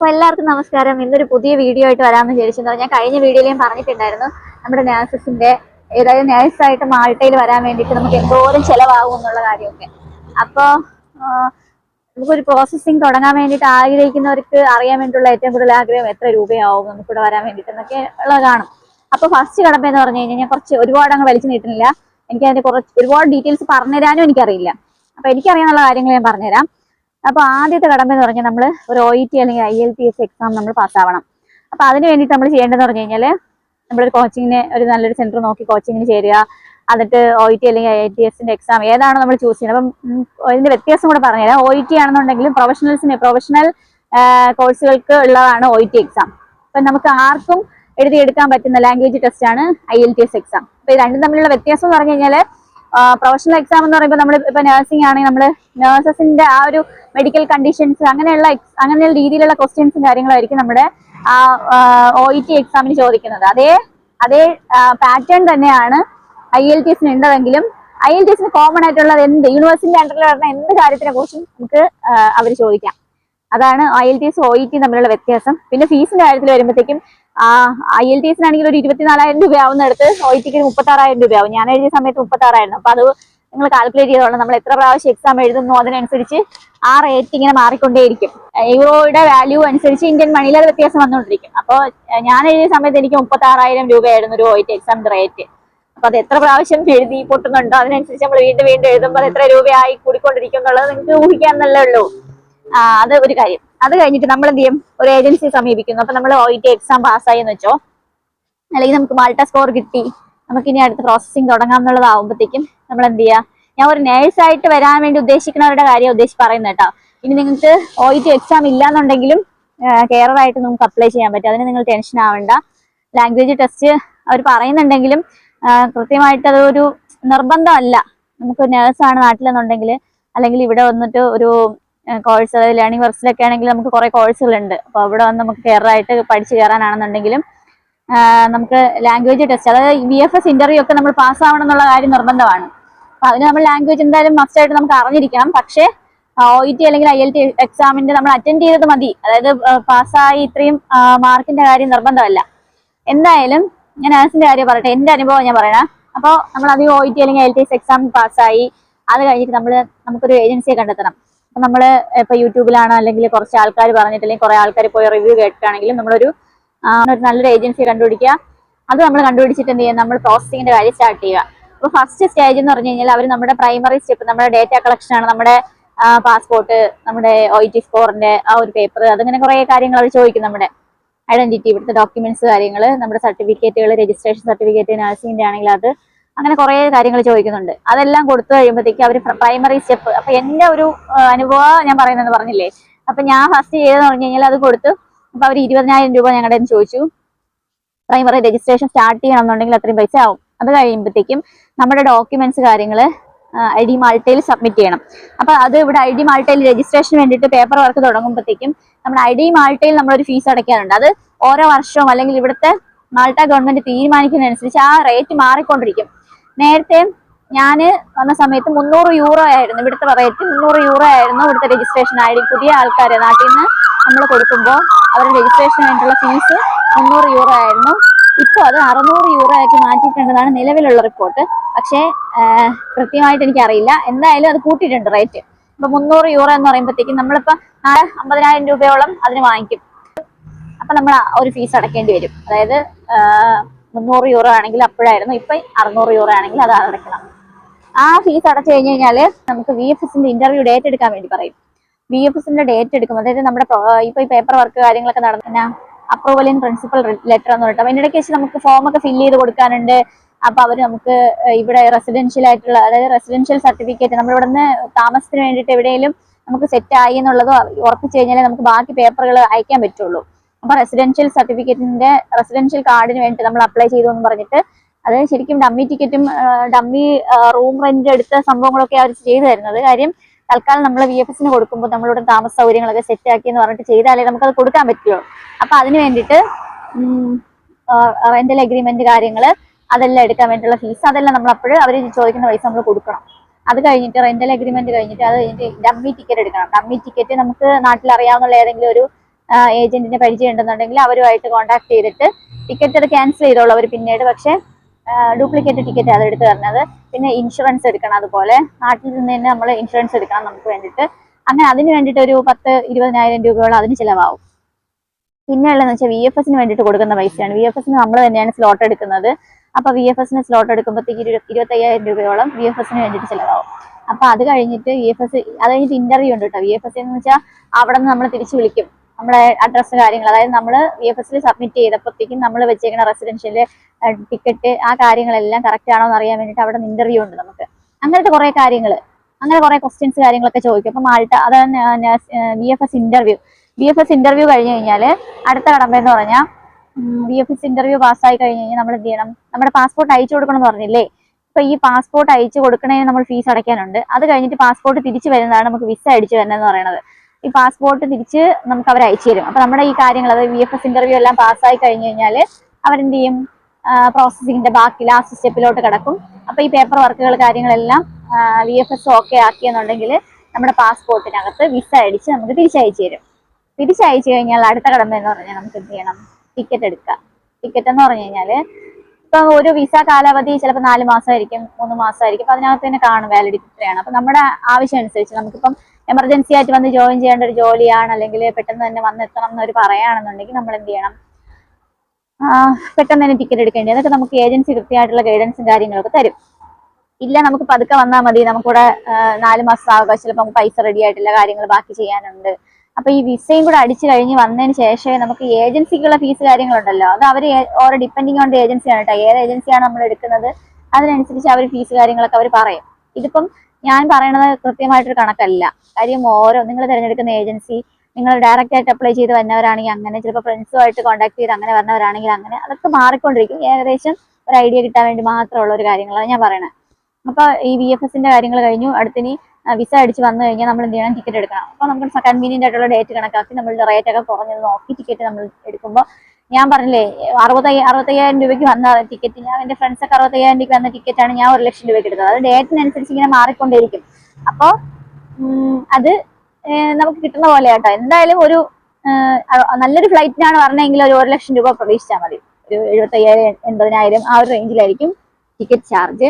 അപ്പൊ എല്ലാവർക്കും നമസ്കാരം. ഇന്നൊരു പുതിയ വീഡിയോ ആയിട്ട് വരാമെന്ന് വിചാരിച്ചു ഞാൻ കഴിഞ്ഞ വീഡിയോയിലും പറഞ്ഞിട്ടുണ്ടായിരുന്നു. നമ്മുടെ നേഴ്സസിന്റെ ഏതായാലും നേഴ്സായിട്ട് മാൾട്ടയിൽ വരാൻ വേണ്ടിയിട്ട് നമുക്ക് എന്തോരം ചെലവാകും എന്നുള്ള കാര്യമൊക്കെ. അപ്പോ ആ, നമുക്കൊരു പ്രോസസ്സിങ് തുടങ്ങാൻ വേണ്ടിയിട്ട് ആഗ്രഹിക്കുന്നവർക്ക് അറിയാൻ വേണ്ടിയിട്ടുള്ള ഏറ്റവും കൂടുതൽ ആഗ്രഹം എത്ര രൂപയാവും നമുക്കിവിടെ വരാൻ വേണ്ടിയിട്ട് എന്നൊക്കെ ഉള്ളത് കാണും. അപ്പൊ ഫസ്റ്റ് കടമ്പ എന്ന് പറഞ്ഞു കഴിഞ്ഞാൽ ഞാൻ കുറച്ച് ഒരുപാട് അങ്ങ് വലിച്ചു നീട്ടുന്നില്ല. എനിക്ക് അതിന്റെ കുറച്ച് ഒരുപാട് ഡീറ്റെയിൽസ് പറഞ്ഞുതരാനും എനിക്കറിയില്ല. അപ്പൊ എനിക്കറിയാനുള്ള കാര്യങ്ങൾ ഞാൻ പറഞ്ഞുതരാം. അപ്പൊ ആദ്യത്തെ കടമ്പ എന്ന് പറഞ്ഞാൽ നമ്മൾ ഒരു ഒ ഇ ടി അല്ലെങ്കിൽ I L T S exam നമ്മൾ പാസ്സാവണം. അപ്പൊ അതിന് വേണ്ടിയിട്ട് നമ്മൾ ചെയ്യേണ്ടതെന്ന് പറഞ്ഞു കഴിഞ്ഞാൽ നമ്മളൊരു കോച്ചിങ്ങിന് ഒരു നല്ലൊരു സെന്റർ നോക്കി കോച്ചിങ്ങിന് ചേരുക. എന്നിട്ട് ഒ ഇ ടി അല്ലെങ്കിൽ ഐ ഐ ടി എസിന്റെ എക്സാം ഏതാണോ നമ്മൾ ചൂസ് ചെയ്യുന്നത് അപ്പം ഇതിന്റെ വ്യത്യാസം കൂടെ പറഞ്ഞുതരാം. ഒ ഇ ടി ആണെന്നുണ്ടെങ്കിലും പ്രൊഫഷണൽസിന് പ്രൊഫഷണൽ കോഴ്സുകൾക്ക് ഉള്ളതാണ് ഒ ഇ ടി എക്സാം അപ്പൊ നമുക്ക് ആർക്കും എഴുതിയെടുക്കാൻ പറ്റുന്ന ലാംഗ്വേജ് ടെസ്റ്റ് ആണ് I L T S exam അപ്പൊ ഇത് രണ്ടും തമ്മിലുള്ള വ്യത്യാസം എന്ന് പറഞ്ഞു കഴിഞ്ഞാൽ പ്രൊഫഷണൽ എക്സാം എന്ന് പറയുമ്പോൾ നമ്മൾ ഇപ്പൊ നഴ്സിംഗ് ആണെങ്കിൽ നമ്മൾ നഴ്സസിന്റെ ആ ഒരു മെഡിക്കൽ കണ്ടീഷൻസ് അങ്ങനെയുള്ള അങ്ങനെയുള്ള രീതിയിലുള്ള ക്വസ്റ്റ്യൻസും കാര്യങ്ങളായിരിക്കും നമ്മുടെ ഒ ഇ ടി എക്സാമിന് ചോദിക്കുന്നത്. അതേ അതേ പാറ്റേൺ തന്നെയാണ് ഐ എൽ ടി എസിന് ഉണ്ടതെങ്കിലും ഐ എൽ ടി എസിന് കോമൺ ആയിട്ടുള്ളത് എന്ത്? യൂണിവേഴ്സിറ്റി അണ്ടറിൽ വരുന്ന എന്ത് കാര്യത്തിനെ കുറിച്ചും നമുക്ക് അവർ ചോദിക്കാം. അതാണ് I L T S O E T തമ്മിലുള്ള വ്യത്യാസം. പിന്നെ ഫീസിന്റെ കാര്യത്തിൽ വരുമ്പോഴത്തേക്കും ഐ എൽ ടി എസിനാണെങ്കിൽ ഒരു ഇരുപത്തിനാലായിരം രൂപ ആവുന്നിടത്ത് ഒ ഇ ടിക്ക് മുപ്പത്താറായിരം രൂപയാവും. ഞാൻ എഴുതിയ സമയത്ത് മുപ്പത്താറായിരുന്നു. അപ്പൊ അത് നിങ്ങൾ കാൽക്കുലേറ്റ് ചെയ്തോളാം നമ്മൾ എത്ര പ്രാവശ്യം എക്സാം എഴുതുന്നു അതിനനുസരിച്ച് ആ റേറ്റ് ഇങ്ങനെ മാറിക്കൊണ്ടേയിരിക്കും. യൂറോയുടെ വാല്യൂ അനുസരിച്ച് ഇന്ത്യൻ മണിയിൽ അത് വ്യത്യാസം വന്നുകൊണ്ടിരിക്കും. അപ്പോൾ ഞാൻ എഴുതിയ സമയത്ത് എനിക്ക് മുപ്പത്താറായിരം രൂപയായിരുന്നു ഒരു ഒ ഇ ടി എക്സാമിന്റെ റേറ്റ് അപ്പൊ അത് എത്ര പ്രാവശ്യം എഴുതി പൊട്ടുന്നുണ്ടോ? അതിനനുസരിച്ച് നമ്മൾ വീണ്ടും വീണ്ടും എഴുതുമ്പോൾ എത്ര രൂപയായി കൂടിക്കൊണ്ടിരിക്കും എന്നുള്ളത് നിങ്ങൾക്ക് ഊഹിക്കാന്നല്ലേ ഉള്ളൂ. അത് ഒരു കാര്യം. അത് കഴിഞ്ഞിട്ട് നമ്മൾ എന്ത് ചെയ്യും ഒരു ഏജൻസി സമീപിക്കുന്നു. അപ്പൊ നമ്മൾ ഒ ടി എക്സാം പാസ്സായി എന്ന് വെച്ചോ. അല്ലെങ്കിൽ നമുക്ക് മാൾട്ട സ്കോർ കിട്ടി. നമുക്ക് ഇനി അടുത്ത പ്രോസസ്സിങ് തുടങ്ങാം എന്നുള്ളതാവുമ്പോഴത്തേക്കും നമ്മൾ എന്ത് ചെയ്യുക ഞാൻ ഒരു നേഴ്സായിട്ട് വരാൻ വേണ്ടി ഉദ്ദേശിക്കുന്നവരുടെ കാര്യം ഉദ്ദേശിച്ച് പറയുന്നത് കേട്ടോ. ഇനി നിങ്ങൾക്ക് ഒ ടി എക്സാം ഇല്ലാന്നുണ്ടെങ്കിലും കെയറായിട്ട് നമുക്ക് അപ്ലൈ ചെയ്യാൻ പറ്റും. അതിന് നിങ്ങൾ ടെൻഷൻ ആവണ്ട. ലാംഗ്വേജ് ടെസ്റ്റ് അവർ പറയുന്നുണ്ടെങ്കിലും കൃത്യമായിട്ട് അതൊരു നിർബന്ധമല്ല. നമുക്ക് നേഴ്സാണ് നാട്ടിലെന്നുണ്ടെങ്കിൽ അല്ലെങ്കിൽ ഇവിടെ വന്നിട്ട് ഒരു കോഴ്സ് അതായത് ലേണിംഗ് വർക്സിലൊക്കെ ആണെങ്കിൽ നമുക്ക് കുറെ കോഴ്സുകളുണ്ട് അപ്പോൾ അവിടെ വന്ന് നമുക്ക് കയറായിട്ട് പഠിച്ചു കയറാനാണെന്നുണ്ടെങ്കിലും നമുക്ക് ലാംഗ്വേജ് ടെസ്റ്റ് അതായത് വി എഫ് എസ് ഇന്റർവ്യൂ ഒക്കെ നമ്മൾ പാസ്സാവണം എന്നുള്ള കാര്യം നിർബന്ധമാണ്. അപ്പൊ അതിന് നമ്മൾ ലാംഗ്വേജ് എന്തായാലും മസ്റ്റ് ആയിട്ട് നമുക്ക് അറിഞ്ഞിരിക്കണം. പക്ഷേ ഒ ഇ ടി അല്ലെങ്കിൽ ഐ എൽ ടി എക്സാമിന്റെ നമ്മൾ അറ്റൻഡ് ചെയ്തത് മതി. അതായത് പാസ്സായി ഇത്രയും മാർക്കിന്റെ കാര്യം നിർബന്ധമല്ല. എന്തായാലും ഞാൻ ആൻസിന്റെ കാര്യം പറയട്ടെ. എന്റെ അനുഭവം ഞാൻ പറയണം. അപ്പോൾ നമ്മൾ അധികം ഒ ഇ ടി അല്ലെങ്കിൽ ഐ എൽ ടി എക്സാം പാസ്സായി അത് കഴിഞ്ഞിട്ട് നമ്മൾ നമുക്കൊരു ഏജൻസിയെ കണ്ടെത്തണം. നമ്മൾ ഇപ്പൊ യൂട്യൂബിലാണ് അല്ലെങ്കിൽ കുറച്ച് ആൾക്കാർ പറഞ്ഞിട്ട് അല്ലെങ്കിൽ കുറെ ആൾക്കാർ പോയി റിവ്യൂ കേട്ടിട്ടാണെങ്കിലും നമ്മളൊരു ഒരു നല്ലൊരു ഏജൻസി കണ്ടുപിടിക്കുക. അത് നമ്മൾ കണ്ടുപിടിച്ചിട്ട് എന്ത് ചെയ്യുക? നമ്മൾ പ്രോസസ്സിങ്ങിന്റെ കാര്യം സ്റ്റാർട്ട് ചെയ്യുക. അപ്പൊ ഫസ്റ്റ് സ്റ്റേജ് എന്ന് പറഞ്ഞു കഴിഞ്ഞാൽ അവർ നമ്മുടെ പ്രൈമറി സ്റ്റെപ്പ് നമ്മുടെ ഡേറ്റ കളക്ഷൻ ആണ്. നമ്മുടെ പാസ്പോർട്ട് നമ്മുടെ ഒ ടി സ്കോറിന്റെ ആ ഒരു പേപ്പർ അതങ്ങനെ കുറെ കാര്യങ്ങൾ അവർ ചോദിക്കും നമ്മുടെ. ഐഡന്റിറ്റി ഇവിടുത്തെ ഡോക്യുമെന്റ്സ് കാര്യങ്ങൾ നമ്മുടെ സർട്ടിഫിക്കറ്റുകൾ രജിസ്ട്രേഷൻ സർട്ടിഫിക്കറ്റ് നഴ്സിംഗിന്റെ ആണെങ്കിൽ അത് അങ്ങനെ കുറെ കാര്യങ്ങൾ ചോദിക്കുന്നുണ്ട്. അതെല്ലാം കൊടുത്തു കഴിയുമ്പോഴത്തേക്ക് അവർ പ്രൈമറി സ്റ്റെപ്പ് അപ്പൊ എന്റെ ഒരു അനുഭവം ഞാൻ പറയുന്നത് പറഞ്ഞില്ലേ? അപ്പൊ ഞാൻ ഫസ്റ്റ് ചെയ്തെന്ന് പറഞ്ഞു കഴിഞ്ഞാൽ അത് കൊടുത്തു അപ്പൊ അവർ ഇരുപതിനായിരം രൂപ ഞങ്ങളുടെ ചോദിച്ചു. പ്രൈമറി രജിസ്ട്രേഷൻ സ്റ്റാർട്ട് ചെയ്യണമെന്നുണ്ടെങ്കിൽ അത്രയും പൈസ ആവും. അത് കഴിയുമ്പോഴത്തേക്കും നമ്മുടെ ഡോക്യുമെന്റ്സ് കാര്യങ്ങൾ ഐ ഡി മാൾട്ടയിൽ സബ്മിറ്റ് ചെയ്യണം. അപ്പൊ അത് ഇവിടെ ഐ ഡി മാൾട്ടയിൽ രജിസ്ട്രേഷന് വേണ്ടിയിട്ട് പേപ്പർ വർക്ക് തുടങ്ങുമ്പോഴത്തേക്കും നമ്മുടെ ഐ ഡി മാൾട്ടയിൽ നമ്മളൊരു ഫീസ് അടയ്ക്കാറുണ്ട്. അത് ഓരോ വർഷവും അല്ലെങ്കിൽ ഇവിടുത്തെ മാൾട്ട ഗവൺമെന്റ് തീരുമാനിക്കുന്നതനുസരിച്ച് ആ റേറ്റ് മാറിക്കൊണ്ടിരിക്കും. നേരത്തെ ഞാൻ വന്ന സമയത്ത് മുന്നൂറ് യൂറോ ആയിരുന്നു. ഇവിടുത്തെ റേറ്റ് മുന്നൂറ് യൂറോ ആയിരുന്നു ഇവിടുത്തെ രജിസ്ട്രേഷൻ ആയിരിക്കും പുതിയ ആൾക്കാരെ നാട്ടിൽ നിന്ന് നമ്മൾ കൊടുക്കുമ്പോൾ അവരുടെ രജിസ്ട്രേഷൻ വേണ്ടിയുള്ള ഫീസ് മുന്നൂറ് യൂറോ ആയിരുന്നു. ഇപ്പോൾ അത് അറുന്നൂറ് യൂറോ ആക്കി മാറ്റിയിട്ടുണ്ടെന്നാണ് നിലവിലുള്ള റിപ്പോർട്ട് പക്ഷേ കൃത്യമായിട്ട് എനിക്കറിയില്ല. എന്തായാലും അത് കൂട്ടിയിട്ടുണ്ട് റേറ്റ് ഇപ്പം മുന്നൂറ് യൂറോ എന്ന് പറയുമ്പോഴത്തേക്കും നമ്മളിപ്പോൾ നാളെ അമ്പതിനായിരം രൂപയോളം അതിന് വാങ്ങിക്കും. അപ്പൊ നമ്മൾ ഒരു ഫീസ് അടക്കേണ്ടി വരും. അതായത് മുന്നൂറ് യൂറോ ആണെങ്കിൽ അപ്പോഴായിരുന്നു. ഇപ്പൊ അറുന്നൂറ് യൂറോ ആണെങ്കിൽ അത് അടയ്ക്കണം. ആ ഫീസ് അടച്ചു കഴിഞ്ഞ് കഴിഞ്ഞാൽ നമുക്ക് വി എഫ് എസിന്റെ ഇന്റർവ്യൂ ഡേറ്റ് എടുക്കാൻ വേണ്ടി പറയും. വി എഫ് എസിന്റെ ഡേറ്റ് എടുക്കും അതായത് നമ്മുടെ ഇപ്പൊ പേപ്പർ വർക്ക് കാര്യങ്ങളൊക്കെ നടന്ന അപ്രൂവൽ ഇൻ പ്രിൻസിപ്പൽ ലെറ്റർ എന്ന് പറഞ്ഞിട്ട് അതിനിടയ്ക്ക് വെച്ച് നമുക്ക് ഫോം ഒക്കെ ഫില്ല് ചെയ്ത് കൊടുക്കാനുണ്ട്. അപ്പൊ അവർ നമുക്ക് ഇവിടെ റെസിഡൻഷ്യൽ ആയിട്ടുള്ള അതായത് റെസിഡൻഷ്യൽ സർട്ടിഫിക്കറ്റ് നമ്മൾ ഇവിടുന്ന് താമസത്തിന് വേണ്ടിയിട്ട് എവിടെയെങ്കിലും നമുക്ക് സെറ്റ് ആയി എന്നുള്ളതോ ഉറപ്പിച്ചു കഴിഞ്ഞാലേ നമുക്ക് ബാക്കി പേപ്പറുകൾ അയക്കാൻ പറ്റുള്ളൂ. അപ്പൊ റെസിഡൻഷ്യൽ സർട്ടിഫിക്കറ്റിന്റെ റെസിഡൻഷ്യൽ കാർഡിന് വേണ്ടി നമ്മൾ അപ്ലൈ ചെയ്തു എന്ന് പറഞ്ഞിട്ട് അത് ശരിക്കും ഡമ്മി ടിക്കറ്റും ഡമ്മി റൂം റെന്റ് എടുത്ത സംഭവങ്ങളൊക്കെ അവർ ചെയ്തു തരുന്നത്. കാര്യം തൽക്കാലം നമ്മൾ വി എഫ് എസിന് കൊടുക്കുമ്പോൾ നമ്മളിവിടെ താമസ സൗകര്യങ്ങളൊക്കെ സെറ്റ് ആക്കി എന്ന് പറഞ്ഞിട്ട് ചെയ്താലേ നമുക്ക് അത് കൊടുക്കാൻ പറ്റുള്ളൂ. അപ്പൊ അതിന് വേണ്ടിയിട്ട് റെന്റൽ അഗ്രിമെന്റ് കാര്യങ്ങൾ അതെല്ലാം എടുക്കാൻ വേണ്ടിയുള്ള ഫീസ് അതെല്ലാം നമ്മൾ അപ്പോഴും അവർ ചോദിക്കുന്ന പൈസ നമ്മൾ കൊടുക്കണം. അത് കഴിഞ്ഞിട്ട് റെന്റൽ അഗ്രിമെന്റ് കഴിഞ്ഞിട്ട് അത് കഴിഞ്ഞിട്ട് ഡമ്മി ടിക്കറ്റ് എടുക്കണം. ഡമ്മി ടിക്കറ്റ് നമുക്ക് നാട്ടിൽ അറിയാവുന്ന ഏതെങ്കിലും ഒരു ഏജന്റിനെ പരിചയം ഉണ്ടെന്നുണ്ടെങ്കിൽ അവരുമായിട്ട് കോൺടാക്ട് ചെയ്തിട്ട് ടിക്കറ്റ് അത് ക്യാൻസൽ ചെയ്തോളൂ അവർ പിന്നീട്. പക്ഷേ ഡ്യൂപ്ലിക്കേറ്റ് ടിക്കറ്റ് അത് എടുത്ത് തരുന്നത്. പിന്നെ ഇൻഷുറൻസ് എടുക്കണം അതുപോലെ. നാട്ടിൽ നിന്ന് തന്നെ നമ്മൾ ഇൻഷുറൻസ് എടുക്കണം നമുക്ക് വേണ്ടിയിട്ട്. അങ്ങനെ അതിന് വേണ്ടിയിട്ട് ഒരു പത്ത് ഇരുപതിനായിരം രൂപയോളം അതിന് ചിലവാകും. പിന്നെ ഉള്ളതെന്ന് വെച്ചാൽ വി എഫ് എസിന് വേണ്ടിയിട്ട് കൊടുക്കുന്ന പൈസയാണ്. വി എഫ് എസിന് നമ്മൾ തന്നെയാണ് സ്ലോട്ട് എടുക്കുന്നത്. അപ്പോൾ വി എഫ് എസിന് സ്ലോട്ട് എടുക്കുമ്പോഴത്തേക്ക് ഇരു ഇരുപത്തയ്യായിരം രൂപയോളം വി എഫ് എസിന് വേണ്ടിയിട്ട് ചിലവാകും. അപ്പൊ അത് കഴിഞ്ഞിട്ട് വി എഫ് എസ് അത് കഴിഞ്ഞിട്ട് ഇന്റർവ്യൂ ഉണ്ട് കേട്ടോ. വി എഫ് എസ് എന്ന് വെച്ചാൽ അവിടെ നിന്ന് നമ്മൾ തിരിച്ചു വിളിക്കും. നമ്മളെ അഡ്രസ്സ് കാര്യങ്ങൾ അതായത് നമ്മൾ വി എഫ് എസിൽ സബ്മിറ്റ് ചെയ്തപ്പോഴത്തേക്കും നമ്മൾ വെച്ചേക്കുന്ന റെസിഡൻഷ്യൽ ടിക്കറ്റ് ആ കാര്യങ്ങളെല്ലാം കറക്റ്റ് ആണോ എന്ന് അറിയാൻ വേണ്ടിയിട്ട് അവിടെ നിന്ന് ഇന്റർവ്യൂ ഉണ്ട് നമുക്ക്. അങ്ങനത്തെ കുറെ കാര്യങ്ങൾ അങ്ങനെ കുറെ ക്വസ്റ്റ്യൻസ് കാര്യങ്ങളൊക്കെ ചോദിക്കും. അപ്പം മാൾട്ട അതാണ് V F S interview B F S interview കഴിഞ്ഞ് കഴിഞ്ഞാൽ അടുത്ത കടമ്പ എന്ന് പറഞ്ഞാൽ ബി എഫ് എസ് ഇന്റർവ്യൂ പാസ്സായി കഴിഞ്ഞ് കഴിഞ്ഞാൽ നമ്മൾ എന്ത് ചെയ്യണം നമ്മുടെ പാസ്പോർട്ട് അയച്ചു കൊടുക്കണം എന്ന് പറഞ്ഞില്ലേ? ഇപ്പൊ ഈ പാസ്പോർട്ട് അയച്ചു കൊടുക്കണേ നമ്മൾ ഫീസ് അടയ്ക്കാനുണ്ട്. അത് കഴിഞ്ഞിട്ട് പാസ്പോർട്ട് തിരിച്ചു വരുന്നതാണ് നമുക്ക് വിസ അടിച്ചു വരുന്നതെന്ന് പറയുന്നത് ഈ പാസ്പോർട്ട് തിരിച്ച് നമുക്ക് അവർ അയച്ചു തരും. അപ്പൊ നമ്മുടെ ഈ കാര്യങ്ങൾ അതായത് വി എഫ് എസ് ഇന്റർവ്യൂ എല്ലാം പാസ്സായി കഴിഞ്ഞു കഴിഞ്ഞാൽ അവരെന്ത് ചെയ്യും? പ്രോസസ്സിങ്ങിന്റെ ബാക്കി ലാസ്റ്റ് സ്റ്റെപ്പിലോട്ട് കിടക്കും. അപ്പൊ ഈ പേപ്പർ വർക്കുകൾ കാര്യങ്ങളെല്ലാം വി എഫ് എസ് ഓക്കെ ആക്കിയെന്നുണ്ടെങ്കിൽ നമ്മുടെ പാസ്പോർട്ടിനകത്ത് വിസ അടിച്ച് നമുക്ക് തിരിച്ചയച്ചു തരും. തിരിച്ചയച്ചു കഴിഞ്ഞാൽ അടുത്ത കടമ എന്ന് പറഞ്ഞാൽ നമുക്ക് എന്ത് ചെയ്യണം? ടിക്കറ്റ് എടുക്കുക ടിക്കറ്റ് എന്ന് പറഞ്ഞു കഴിഞ്ഞാൽ ഇപ്പൊ ഒരു വിസ കാലാവധി ചിലപ്പോൾ നാല് മാസമായിരിക്കും മൂന്ന് മാസമായിരിക്കും. അപ്പൊ അതിനകത്ത് തന്നെ കാണും വാലിഡിറ്റി എത്രയാണ് അപ്പൊ നമ്മുടെ ആവശ്യം അനുസരിച്ച് നമുക്കിപ്പം എമർജൻസി ആയിട്ട് വന്ന് ജോയിൻ ചെയ്യേണ്ട ഒരു ജോലിയാണ് അല്ലെങ്കിൽ പെട്ടെന്ന് തന്നെ വന്നെത്തണം എന്നവർ പറയുകയാണെന്നുണ്ടെങ്കിൽ നമ്മൾ എന്ത് ചെയ്യണം? പെട്ടെന്ന് തന്നെ ടിക്കറ്റ് എടുക്കേണ്ടി അതൊക്കെ നമുക്ക് ഏജൻസി കൃത്യമായിട്ടുള്ള ഗൈഡൻസും കാര്യങ്ങളൊക്കെ തരും. ഇല്ല നമുക്ക് പതുക്കെ വന്നാൽ മതി. നമുക്കിവിടെ നാല് മാസം ആവുക. ചിലപ്പോൾ പൈസ റെഡി ആയിട്ടില്ല കാര്യങ്ങൾ ബാക്കി ചെയ്യാനുണ്ട്. അപ്പൊ ഈ വിസയും കൂടെ അടിച്ചു കഴിഞ്ഞ് വന്നതിന് ശേഷമേ നമുക്ക് ഏജൻസിക്കുള്ള ഫീസ് കാര്യങ്ങളുണ്ടല്ലോ. അത് അവർ ഓരോ ഡിപ്പെൻഡിങ് ഓൺ ദ ഏജൻസിയാണ് കേട്ടോ. ഏത് ഏജൻസിയാണ് നമ്മൾ എടുക്കുന്നത്? അതിനനുസരിച്ച് അവർ ഫീസ് കാര്യങ്ങളൊക്കെ അവർ പറയും. ഇതിപ്പം ഞാൻ പറയണത് കൃത്യമായിട്ടൊരു കണക്കല്ല. കാര്യം ഓരോ നിങ്ങൾ തിരഞ്ഞെടുക്കുന്ന ഏജൻസി നിങ്ങൾ ഡയറക്റ്റ് ആയിട്ട് അപ്ലൈ ചെയ്ത് വന്നവരാണെങ്കിൽ അങ്ങനെ ചിലപ്പോൾ ഫ്രണ്ട്സുമായിട്ട് കോൺടാക്ട് ചെയ്ത് അങ്ങനെ വന്നവരാണെങ്കിൽ അങ്ങനെ അതൊക്കെ മാറിക്കൊണ്ടിരിക്കും. ഏകദേശം ഒരു ഐഡിയ കിട്ടാൻ വേണ്ടി മാത്രമുള്ള ഒരു കാര്യങ്ങളാണ് ഞാൻ പറയണത്. അപ്പൊ ഈ വി എഫ് എസിന്റെ കാര്യങ്ങൾ കഴിഞ്ഞു. അടുത്തിനി വിസ അടിച്ച് വന്നു കഴിഞ്ഞാൽ നമ്മൾ എന്ത് ചെയ്യണം? ടിക്കറ്റ് എടുക്കണം. അപ്പൊ നമുക്ക് കൺവീനിയന്റ് ആയിട്ടുള്ള ഡേറ്റ് കണക്കാക്കി നമ്മളുടെ റേറ്റ് ഒക്കെ കുറഞ്ഞത് നോക്കി ടിക്കറ്റ് നമ്മൾ എടുക്കുമ്പോൾ ഞാൻ പറഞ്ഞില്ലേ അറുപത്തയ്യ അറുപത്തയ്യായിരം രൂപയ്ക്ക് വന്ന ടിക്കറ്റ് ഞാൻ എന്റെ ഫ്രണ്ട്സ് ഒക്കെ അറുപത്തയ്യായിരം രൂപയ്ക്ക് വന്ന ടിക്കറ്റാണ് ഞാൻ ഒരു ലക്ഷം രൂപയ്ക്ക് എടുത്തത്. അത് ഡേറ്റിനനുസരിച്ച് ഇങ്ങനെ മാറിക്കൊണ്ടേയിരിക്കും. അപ്പോൾ അത് നമുക്ക് കിട്ടുന്ന പോലെ കേട്ടോ എന്തായാലും ഒരു നല്ലൊരു ഫ്ലൈറ്റിനാണ് പറഞ്ഞെങ്കിൽ ഒരു ഒരു ലക്ഷം രൂപ പ്രതീക്ഷിച്ചാൽ മതി. ഒരു എഴുപത്തയ്യായിരം എൺപതിനായിരം ആ ഒരു റേഞ്ചിലായിരിക്കും ടിക്കറ്റ് ചാർജ്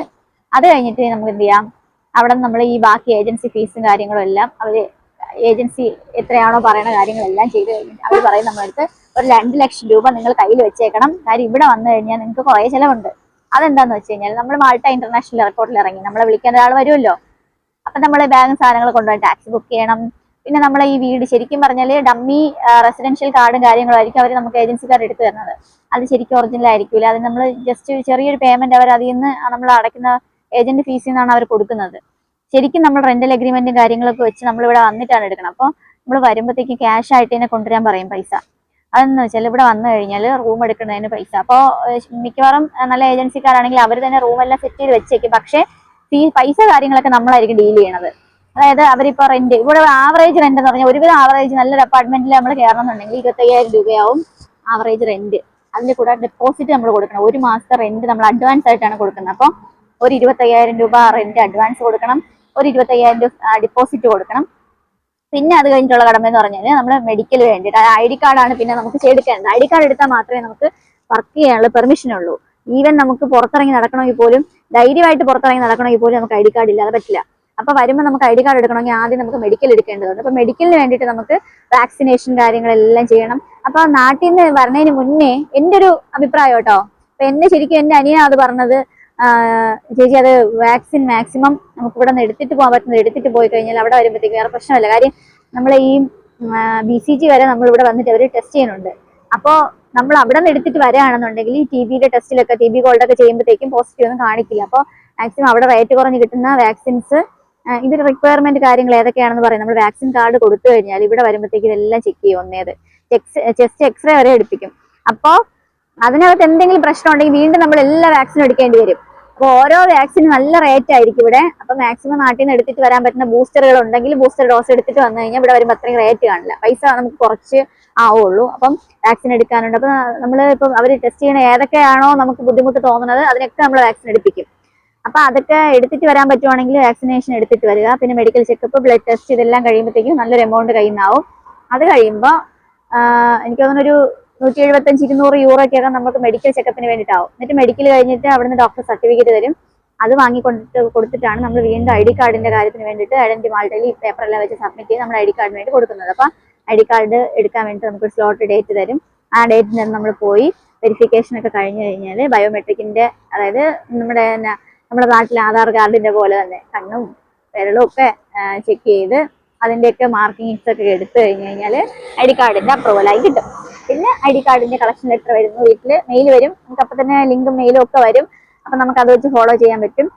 അത് കഴിഞ്ഞിട്ട് നമുക്ക് എന്ത് ചെയ്യാം? അവിടെ നമ്മൾ ഈ ബാക്കി ഏജൻസി ഫീസും കാര്യങ്ങളും എല്ലാം അവർ ഏജൻസി എത്രയാണോ പറയുന്ന കാര്യങ്ങളെല്ലാം ചെയ്ത് കഴിഞ്ഞിട്ട് അവർ പറയും നമ്മളടുത്ത് ഒരു രണ്ട് ലക്ഷം രൂപ നിങ്ങൾ കയ്യിൽ വെച്ചേക്കണം. കാര്യം ഇവിടെ വന്നു കഴിഞ്ഞാൽ നിങ്ങൾക്ക് കുറേ ചിലവുണ്ട്. അതെന്താന്ന് വെച്ച് കഴിഞ്ഞാൽ നമ്മൾ മാൾട്ട ഇന്റർനാഷണൽ എയർപോർട്ടിൽ ഇറങ്ങി നമ്മളെ വിളിക്കാൻ ഒരാൾ വരുമല്ലോ. അപ്പൊ നമ്മൾ ബാഗും സാധനങ്ങൾ കൊണ്ടുപോയി ടാക്സി ബുക്ക് ചെയ്യണം. പിന്നെ നമ്മളെ ഈ വീട് ശരിക്കും പറഞ്ഞാൽ ഡമ്മി റെസിഡൻഷ്യൽ കാർഡും കാര്യങ്ങളും ആയിരിക്കും അവർ നമുക്ക് ഏജൻസിക്കാർ എടുത്തു തരുന്നത്. അത് ശരിക്കും ഒറിജിനൽ ആയിരിക്കില്ല അത് നമ്മൾ ജസ്റ്റ് ചെറിയൊരു പേയ്മെന്റ് അവർ അതിൽ നിന്ന് നമ്മൾ അടയ്ക്കുന്ന ഏജന്റ് ഫീസിൽ നിന്നാണ് അവർ കൊടുക്കുന്നത്. ശരിക്കും നമ്മൾ റെന്റൽ അഗ്രിമെന്റും കാര്യങ്ങളൊക്കെ വെച്ച് നമ്മൾ ഇവിടെ വന്നിട്ടാണ് എടുക്കണം അപ്പോൾ നമ്മൾ വരുമ്പോഴത്തേക്ക് ക്യാഷ് ആയിട്ട് തന്നെ കൊണ്ടുവരാൻ പറയും പൈസ. അതെന്ന് വെച്ചാൽ ഇവിടെ വന്നു കഴിഞ്ഞാൽ റൂം എടുക്കുന്നതിന് പൈസ. അപ്പോൾ മിക്കവാറും നല്ല ഏജൻസിക്കാരാണെങ്കിൽ അവർ തന്നെ റൂമെല്ലാം സെറ്റ് ചെയ്ത് വെച്ചേക്കും. പക്ഷേ ഫീ പൈസ കാര്യങ്ങളൊക്കെ നമ്മളായിരിക്കും ഡീൽ ചെയ്യണത്. അതായത് അവരിപ്പോൾ റെന്റ് ഇവിടെ ആവറേജ് റെന്റ് എന്ന് പറഞ്ഞാൽ ഒരുവിധം ആവറേജ് നല്ലൊരു അപ്പാർട്ട്മെന്റിൽ നമ്മൾ കയറണമെന്നുണ്ടെങ്കിൽ ഇരുപത്തയ്യായിരം രൂപയാവും ആവറേജ് റെന്റ് അതിന്റെ കൂടെ ഡെപ്പോസിറ്റ് നമ്മൾ കൊടുക്കണം. ഒരു മാസത്തെ റെന്റ് നമ്മൾ അഡ്വാൻസ് ആയിട്ടാണ് കൊടുക്കുന്നത്. അപ്പോൾ ഒരു ഇരുപത്തയ്യായിരം രൂപ റെന്റ് അഡ്വാൻസ് കൊടുക്കണം. ഒരു ഇരുപത്തയ്യായിരം രൂപ ഡിപ്പോസിറ്റ് കൊടുക്കണം. പിന്നെ അത് കഴിഞ്ഞിട്ടുള്ള കടമ എന്ന് പറഞ്ഞാൽ നമ്മുടെ മെഡിക്കൽ വേണ്ടിയിട്ട് ഐ ഡി കാർഡാണ് പിന്നെ നമുക്ക് ചെയ്തെടുക്കേണ്ടത്. ഐ ഡി കാർഡ് എടുത്താൽ മാത്രമേ നമുക്ക് വർക്ക് ചെയ്യാനുള്ള പെർമിഷൻ ഉള്ളൂ. ഈവൻ നമുക്ക് പുറത്തിറങ്ങി നടക്കണമെങ്കിൽ പോലും ധൈര്യമായിട്ട് പുറത്തിറങ്ങി നടക്കണമെങ്കിൽ പോലും നമുക്ക് ഐ ഡി കാർഡ് ഇല്ലാതെ പറ്റില്ല. അപ്പൊ വരുമ്പോൾ നമുക്ക് ഐ ഡി കാർഡ് എടുക്കണമെങ്കിൽ ആദ്യം നമുക്ക് മെഡിക്കൽ എടുക്കേണ്ടതുണ്ട്. അപ്പൊ മെഡിക്കലിന് വേണ്ടിയിട്ട് നമുക്ക് വാക്സിനേഷൻ കാര്യങ്ങളെല്ലാം ചെയ്യണം. അപ്പൊ നാട്ടിൽ നിന്ന് വരുന്നതിന് മുന്നേ എന്റെ ഒരു അഭിപ്രായം കേട്ടോ. അപ്പൊ എന്നെ ശരിക്കും എന്റെ അനിയനാണ് അത് പറഞ്ഞത്. ചേച്ചി അത് വാക്സിൻ മാക്സിമം നമുക്ക് ഇവിടെ നിന്ന് എടുത്തിട്ട് പോകാൻ പറ്റുന്നത് എടുത്തിട്ട് പോയി കഴിഞ്ഞാൽ അവിടെ വരുമ്പോഴത്തേക്ക് വേറെ പ്രശ്നമല്ല. കാര്യം നമ്മൾ ഈ ബി സി ജി വരെ നമ്മൾ ഇവിടെ വന്നിട്ട് അവർ ടെസ്റ്റ് ചെയ്യുന്നുണ്ട്. അപ്പോൾ നമ്മൾ അവിടെ നിന്ന് എടുത്തിട്ട് വരികയാണെന്നുണ്ടെങ്കിൽ ഈ ടി ബിയുടെ ടെസ്റ്റിലൊക്കെ ടി ബി ഗോൾഡ് ഒക്കെ ചെയ്യുമ്പോഴത്തേക്കും പോസിറ്റീവ് ഒന്നും കാണിക്കില്ല. അപ്പോൾ മാക്സിമം അവിടെ റേറ്റ് കുറഞ്ഞ് കിട്ടുന്ന വാക്സിൻസ് ഇതിന്റെ റിക്വയർമെന്റ് കാര്യങ്ങൾ ഏതൊക്കെയാണെന്ന് പറയും. നമ്മൾ വാക്സിൻ കാർഡ് കൊടുത്തു കഴിഞ്ഞാൽ ഇവിടെ വരുമ്പോഴത്തേക്ക് ഇതെല്ലാം ചെക്ക് ചെയ്യും ഒന്നേത്. ചെസ്റ്റ് എക്സ്റേ വരെ എടുപ്പിക്കും. അപ്പോൾ അതിനകത്ത് എന്തെങ്കിലും പ്രശ്നം ഉണ്ടെങ്കിൽ വീണ്ടും നമ്മൾ എല്ലാ വാക്സിനും എടുക്കേണ്ടി വരും. ഓരോ വാക്സിൻ നല്ല റേറ്റ് ആയിരിക്കും ഇവിടെ. അപ്പോൾ മാക്സിമം നാട്ടിൽ നിന്ന് എടുത്തിട്ട് വരാൻ പറ്റുന്ന ബൂസ്റ്ററുകൾ ഉണ്ടെങ്കിൽ ബൂസ്റ്റർ ഡോസ് എടുത്തിട്ട് വന്നു കഴിഞ്ഞാൽ ഇവിടെ വരുമ്പോൾ അത്രയും റേറ്റ് കാണില്ല. പൈസ നമുക്ക് കുറച്ച് ആവുള്ളൂ. അപ്പം വാക്സിൻ എടുക്കാനുണ്ട്. അപ്പോൾ നമ്മൾ ഇപ്പം അവർ ടെസ്റ്റ് ചെയ്യണ ഏതൊക്കെയാണോ നമുക്ക് ബുദ്ധിമുട്ട് തോന്നുന്നത് അതിനൊക്കെ നമ്മൾ വാക്സിൻ എടുപ്പിക്കും. അപ്പൊ അതൊക്കെ എടുത്തിട്ട് വരാൻ പറ്റുവാണെങ്കിൽ വാക്സിനേഷൻ എടുത്തിട്ട് വരിക. പിന്നെ മെഡിക്കൽ ചെക്കപ്പ് ബ്ലഡ് ടെസ്റ്റ് ഇതെല്ലാം കഴിയുമ്പോഴത്തേക്കും നല്ലൊരു എമൗണ്ട് കയ്യിൽ നിന്നാവും അത് കഴിയുമ്പോൾ എനിക്ക് തോന്നുന്നൊരു നൂറ്റി എഴുപത്തഞ്ച് ഇരുന്നൂറ് യൂറോ ഒക്കെ നമുക്ക് മെഡിക്കൽ ചെക്കപ്പിന് വേണ്ടിയിട്ടാവും. എന്നിട്ട് മെഡിക്കൽ കഴിഞ്ഞിട്ട് അവിടുന്ന് ഡോക്ടർ സർട്ടിഫിക്കറ്റ് തരും. അത് വാങ്ങിക്കൊണ്ടിട്ട് കൊടുത്തിട്ടാണ് നമ്മൾ വീണ്ടും ഐ ഡി കാർഡിന്റെ കാര്യത്തിന് വേണ്ടിയിട്ട് ഐഡന്റി മാൾട്ടയിൽ ഈ പേപ്പറെല്ലാം വെച്ച് സബ്മിറ്റ് ചെയ്ത് നമ്മൾ ഐ ഡി കാർഡിന് വേണ്ടി കൊടുക്കുന്നത്. അപ്പം ഐ ഡി കാർഡ് എടുക്കാൻ വേണ്ടി നമുക്ക് സ്ലോട്ട് ഡേറ്റ് തരും. ആ ഡേറ്റിന് നമ്മൾ പോയി വെരിഫിക്കേഷൻ ഒക്കെ കഴിഞ്ഞു കഴിഞ്ഞാൽ ബയോമെട്രിക്കിന്റെ അതായത് നമ്മുടെ നമ്മുടെ നാട്ടിലെ ആധാർ കാർഡിന്റെ പോലെ തന്നെ കണ്ണും വിരലും ഒക്കെ ചെക്ക് ചെയ്ത് അതിന്റെയൊക്കെ മാർക്കിങ്സ് ഒക്കെ എടുത്തു കഴിഞ്ഞു കഴിഞ്ഞാൽ ഐ ഡി കാർഡിന്റെ അപ്രൂവലായി കിട്ടും. പിന്നെ ഐ ഡി കാർഡിന്റെ കളക്ഷൻ ലെറ്റർ വരുന്നു വീട്ടിൽ മെയിൽ വരും. നമുക്ക് അപ്പം തന്നെ ലിങ്കും മെയിലും ഒക്കെ വരും. അപ്പൊ നമുക്ക് അത് വെച്ച് ഫോളോ ചെയ്യാൻ പറ്റും.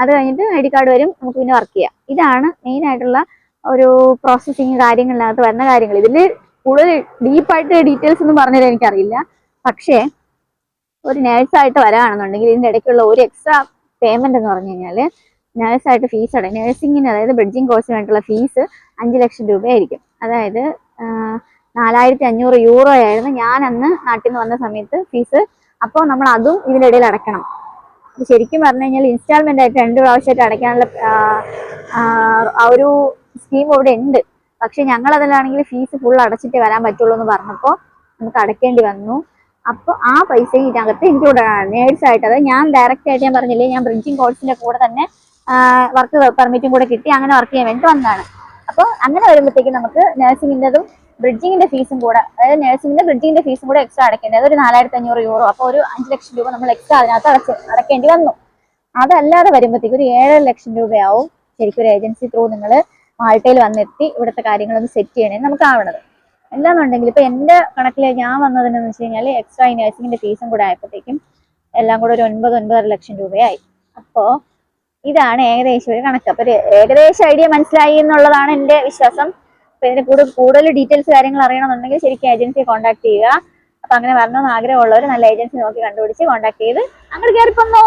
അത് കഴിഞ്ഞിട്ട് ഐ ഡി കാർഡ് വരും. നമുക്ക് പിന്നെ വർക്ക് ചെയ്യാം. ഇതാണ് മെയിൻ ആയിട്ടുള്ള ഒരു പ്രോസസ്സിങ് കാര്യങ്ങളിനകത്ത് വരുന്ന കാര്യങ്ങൾ. ഇതിൽ കൂടുതൽ ഡീപ്പായിട്ട് ഡീറ്റെയിൽസ് ഒന്നും പറഞ്ഞത് എനിക്കറിയില്ല. പക്ഷേ ഒരു നേഴ്സായിട്ട് വരാണെന്നുണ്ടെങ്കിൽ ഇതിന്റെ ഇടയ്ക്കുള്ള ഒരു എക്സ്ട്രാ പേയ്മെന്റ് എന്ന് പറഞ്ഞു കഴിഞ്ഞാൽ നേഴ്സായിട്ട് ഫീസ് അടയും നേഴ്സിങ്ങിന് അതായത് ബ്രിഡ്ജിങ് കോഴ്സിന് വേണ്ടിയിട്ടുള്ള ഫീസ് അഞ്ച് ലക്ഷം രൂപയായിരിക്കും. അതായത് നാലായിരത്തി അഞ്ഞൂറ് യൂറോ ആയിരുന്നു ഞാൻ അന്ന് നാട്ടിൽ നിന്ന് വന്ന സമയത്ത് ഫീസ് അപ്പോൾ നമ്മൾ അതും ഇതിനിടയിൽ അത് ശരിക്കും പറഞ്ഞു കഴിഞ്ഞാൽ ഇൻസ്റ്റാൾമെന്റ് ആയിട്ട് രണ്ട് പ്രാവശ്യമായിട്ട് അടയ്ക്കാനുള്ള ആ, ഒരു സ്കീം അവിടെ ഉണ്ട്. പക്ഷെ ഞങ്ങൾ അതിലാണെങ്കിൽ ഫീസ് ഫുൾ അടച്ചിട്ട് വരാൻ പറ്റുള്ളൂ എന്ന് പറഞ്ഞപ്പോൾ നമുക്ക് അടയ്ക്കേണ്ടി വന്നു. അപ്പോൾ ആ പൈസ ഇതിനകത്ത് ഇൻക്ലൂഡ് ആണ്. നേഴ്സ് ആയിട്ട് അത് ഞാൻ ഡയറക്റ്റ് ആയിട്ട് ഞാൻ പറഞ്ഞില്ലേ ഞാൻ ബ്രിഡ്ജിങ് കോഴ്സിന്റെ കൂടെ തന്നെ വർക്ക് പെർമിറ്റും കൂടെ കിട്ടി അങ്ങനെ വർക്ക് ചെയ്യാൻ വേണ്ടി വന്നതാണ്. അപ്പോൾ അങ്ങനെ വരുമ്പോഴത്തേക്കും നമുക്ക് നഴ്സിംഗിന്റെതും ബ്രിഡ്ജിങ്ങിന്റെ ഫീസും കൂടെ അതായത് നഴ്സിംഗിന്റെ ബ്രിഡ്ജിങ്ങിന്റെ ഫീസും കൂടെ എക്സ്ട്രാ അടക്കേണ്ടത് ഒരു നാലായിരത്തി അഞ്ഞൂറ് യൂറോ അപ്പോൾ ഒരു അഞ്ച് ലക്ഷം രൂപ നമ്മൾ എക്സ്ട്രാ അതിനകത്ത് അടച്ച് അടക്കേണ്ടി വന്നു. അതല്ലാതെ വരുമ്പോഴത്തേക്ക് ഒരു ഏഴര ലക്ഷം രൂപയാവും ശരിക്കും ഒരു ഏജൻസി ത്രൂ നിങ്ങൾ മാൾട്ടയിൽ വന്നെത്തി ഇവിടുത്തെ കാര്യങ്ങളൊന്ന് സെറ്റ് ചെയ്യണേ നമുക്ക് ആവണത്. എന്താണെന്നുണ്ടെങ്കിൽ ഇപ്പൊ എന്റെ കണക്കിൽ ഞാൻ വന്നതെന്ന് വെച്ച് കഴിഞ്ഞാൽ എക്സ്ട്രാ നഴ്സിംഗിന്റെ ഫീസും കൂടെ ആയപ്പോഴത്തേക്കും എല്ലാം കൂടെ ഒരു ഒൻപത് ഒൻപതര ലക്ഷം രൂപയായി. അപ്പോ ഇതാണ് ഏകദേശം ഒരു കണക്ക്. അപ്പൊ ഏകദേശം ഐഡിയ മനസ്സിലായി എന്നുള്ളതാണ് എന്റെ വിശ്വാസം. അപ്പൊ കൂടുതൽ കൂടുതൽ ഡീറ്റെയിൽസ് കാര്യങ്ങൾ അറിയണമെന്നുണ്ടെങ്കിൽ ശരിക്കും ഏജൻസിയെ കോൺടാക്ട് ചെയ്യുക. അപ്പൊ അങ്ങനെ വരണമെന്ന് ആഗ്രഹമുള്ളവർ നല്ല ഏജൻസി നോക്കി കണ്ടുപിടിച്ച് കോൺടാക്ട് ചെയ്ത് അങ്ങോട്ട് കയറിപ്പോന്നോ